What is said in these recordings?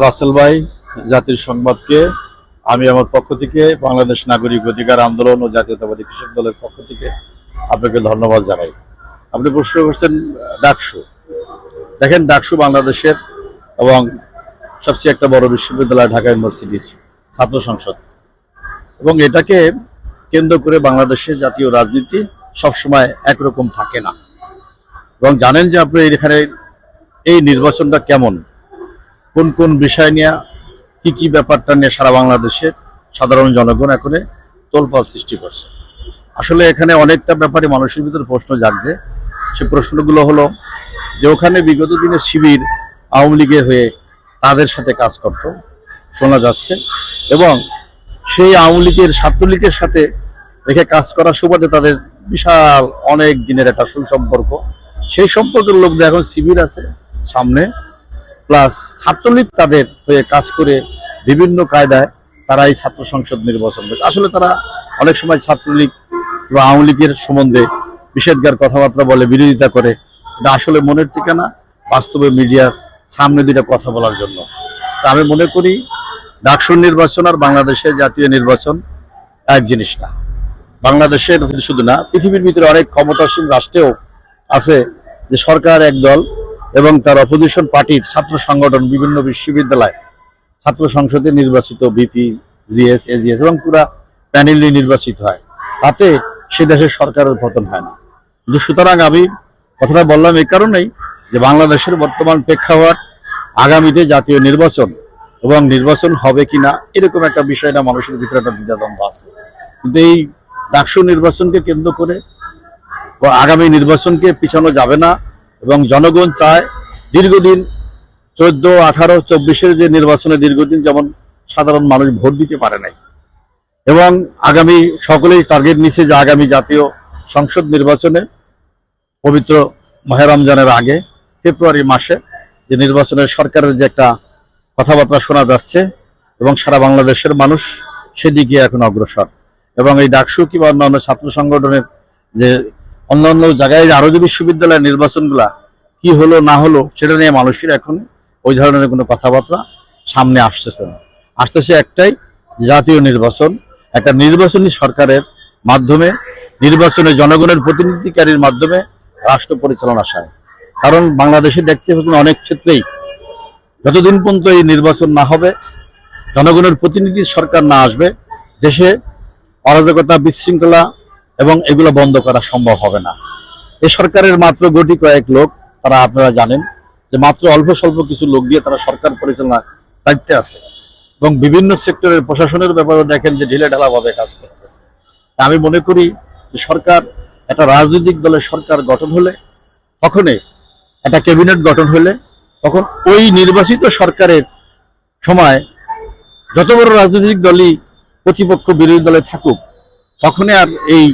রাসেল ভাই, জাতির সংবাদকে আমি আমার পক্ষ থেকে বাংলাদেশ নাগরিক অধিকার আন্দোলন ও জাতীয়তাবাদী কৃষক দলের পক্ষ থেকে আপনাকে ধন্যবাদ জানাই। আপনি প্রশ্ন করছেন ডাকসু। দেখেন, ডাকসু বাংলাদেশের এবং সবচেয়ে একটা বড় বিশ্ববিদ্যালয় ঢাকা ইউনিভার্সিটির ছাত্র সংসদ। এবং এটাকে কেন্দ্র করে বাংলাদেশের জাতীয় রাজনীতি সবসময় একরকম থাকে না। এবং জানেন যে আপনি এখানে এই নির্বাচনটা কেমন? কোন কোন বিষয় নিয়ে কি কি ব্যাপারটা নিয়ে সারা বাংলাদেশের সাধারণ জনগণ এখন তোলপাল সৃষ্টি করছে? আসলে এখানে অনেকটা ব্যাপারে মানুষের ভিতরে প্রশ্ন জাগছে। সে প্রশ্নগুলো হলো যে ওখানে বিগত দিনের শিবির আওয়ামী লীগের হয়ে তাদের সাথে কাজ করত, শোনা যাচ্ছে। এবং সেই আওয়ামী লীগের ছাত্রলীগের সাথে রেখে কাজ করার সুবাদে তাদের বিশাল অনেক দিনের একটা সুসম্পর্ক। সেই সম্পর্কের লোকদের এখন শিবির আছে সামনে। প্লাস ছাত্রলীগ তাদের হয়ে কাজ করে বিভিন্ন কায়দায় তারা এই ছাত্র সংসদ নির্বাচন করছে। আসলে তারা অনেক সময় ছাত্রলীগ বা আওয়ামী লীগের সম্বন্ধে নিষেধগার কথাবার্তা বলে, বিরোধিতা করে। এটা আসলে মনের ঠিকানা, বাস্তবে মিডিয়ার সামনে দুইটা কথা বলার জন্য। তা আমি মনে করি, ডাকসুর নির্বাচন আর বাংলাদেশের জাতীয় নির্বাচন এক জিনিস না। বাংলাদেশের শুধু না, পৃথিবীর ভিতরে অনেক ক্ষমতাসীন রাষ্ট্রেও আছে যে সরকার এক দল এবং তার অপোজিশন পার্টির ছাত্র সংগঠন বিভিন্ন বিশ্ববিদ্যালয়, ছাত্র সংসদে নির্বাচিত বিপি জিএস এজিএস এবং পুরা প্যানেলি নির্বাচিত হয়। তাতে সে দেশের সরকারের পতন হয় না। কিন্তু সুতরাং আমি কথাটা বললাম এই কারণেই যে বাংলাদেশের বর্তমান প্রেক্ষাপট, আগামীতে জাতীয় নির্বাচন এবং নির্বাচন হবে কিনা, এরকম একটা বিষয়টা মানুষের ভিতরে একটা দ্বিধাদ্বন্দ্ব আছে। কিন্তু এই ডাকসু নির্বাচনকে কেন্দ্র করে আগামী নির্বাচনকে পিছানো যাবে না। এবং জনগণ চায় দীর্ঘদিন চোদ্দ, আঠারো, চব্বিশের যে নির্বাচনে দীর্ঘদিন যেমন সাধারণ মানুষ ভোট দিতে পারে নাই। এবং আগামী সকলেই টার্গেট নিচ্ছে যে আগামী জাতীয় সংসদ নির্বাচনে পবিত্র মাহে রমজানের আগে ফেব্রুয়ারি মাসে যে নির্বাচনের সরকারের যে একটা কথাবার্তা শোনা যাচ্ছে এবং সারা বাংলাদেশের মানুষ সেদিকে এখন অগ্রসর। এবং এই ডাকসু কিংবা অন্যান্য ছাত্র সংগঠনের যে অন্যান্য জায়গায় আরও যে বিশ্ববিদ্যালয়ের নির্বাচনগুলা কি হলো, না হলো, সেটা নিয়ে মানুষের এখন ওই ধরনের কোনো কথাবার্তা সামনে আসতেছে না। আসতেছে একটাই, জাতীয় নির্বাচন। একটা নির্বাচনী সরকারের মাধ্যমে, নির্বাচনে জনগণের প্রতিনিধিকারীর মাধ্যমে রাষ্ট্র পরিচালনা চায়। কারণ বাংলাদেশে দেখতে পাচ্ছেন অনেক ক্ষেত্রেই যতদিন পর্যন্ত এই নির্বাচন না হবে, জনগণের প্রতিনিধি সরকার না আসবে, দেশে অরাজকতা, বিশৃঙ্খলা এবং এগুলো বন্ধ করা সম্ভব হবে না। এ সরকারের মাত্র গটি কয়েক লোক তারা আপনারা জানেন যে মাত্র অল্প স্বল্প কিছু লোক দিয়ে তারা সরকার পরিচালনা দায়িত্বে আছে এবং বিভিন্ন সেক্টরের প্রশাসনের ব্যাপারে দেখেন যে ঢিলে ঢালা ভাবে কাজ করতেছে। আমি মনে করি যে সরকার, একটা রাজনৈতিক দলের সরকার গঠন হলে, তখনই একটা ক্যাবিনেট গঠন হলে, তখন ওই নির্বাচিত সরকারের সময় যত বড় রাজনৈতিক দলই প্রতিপক্ষ বিরোধী দলে থাকুক, তখনই আর এই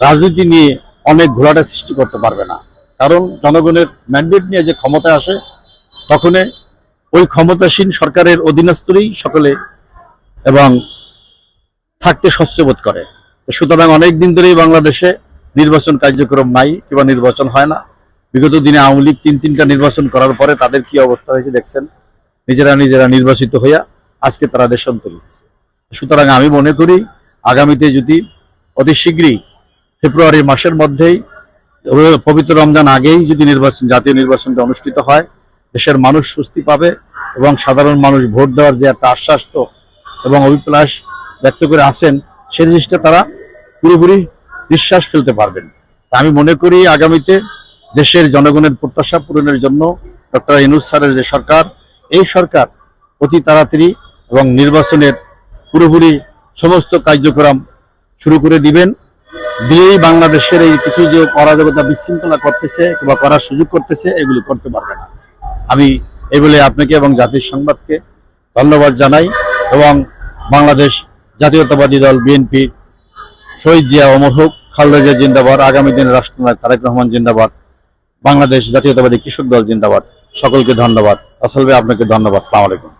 রাজনীতি নিয়ে অনেক ঘোলাটা সৃষ্টি করতে পারবে না। কারণ জনগণের ম্যান্ডেট নিয়ে যে ক্ষমতা আসে, তখনই ওই ক্ষমতাসীন সরকারের অধীনস্থরেই সকলে এবং থাকতে স্বচ্ছবোধ করে। সুতরাং অনেক দিন ধরেই বাংলাদেশে নির্বাচন কার্যক্রম নাই, কিংবা নির্বাচন হয় না। বিগত দিনে আওয়ামী লীগ তিন তিনটা নির্বাচন করার পরে তাদের কি অবস্থা হয়েছে দেখছেন? নিজেরা নিজেরা নির্বাচিত হইয়া আজকে তারা দেশান্তরী হয়েছে। সুতরাং আমি মনে করি, আগামীতে যদি অতি শীঘ্রই ফেব্রুয়ারি মাসের মধ্যেই পবিত্র রমজান আগেই যদি নির্বাচন, জাতীয় নির্বাচনটা অনুষ্ঠিত হয়, দেশের মানুষ স্বস্তি পাবে এবং সাধারণ মানুষ ভোট দেওয়ার যে একটা আশ্বাস তো এবং অভিপ্লাস ব্যক্ত করে আসেন সেই জিনিসটা তারা পুরোপুরি বিশ্বাস ফেলতে পারবেন। আমি মনে করি আগামীতে দেশের জনগণের প্রত্যাশা পূরণের জন্য ডক্টর ইনুস স্যারের যে সরকার, এই সরকার অতি তাড়াতাড়ি এবং নির্বাচনের পুরোপুরি সমস্ত কার্যক্রম শুরু করে দিবেন। দিয়েই বাংলাদেশের এই কিছু যে অরাজকতা বিশৃঙ্খলা করতেছে কিংবা করার সুযোগ করতেছে, এগুলি করতে পারবে না। আমি এই বলে আপনাকে এবং জাতির সংবাদকে ধন্যবাদ জানাই এবং বাংলাদেশ জাতীয়তাবাদী দল বিএনপি, শহীদ জিয়া অমর হোক, খালেদা জিন্দাবাদ, আগামী দিনের রাষ্ট্রনায়ক তারেক রহমান জিন্দাবাদ, বাংলাদেশ জাতীয়তাবাদী কৃষক দল জিন্দাবাদ। সকলকে ধন্যবাদ। আসল আপনাকে ধন্যবাদ। সালাম আলাইকুম।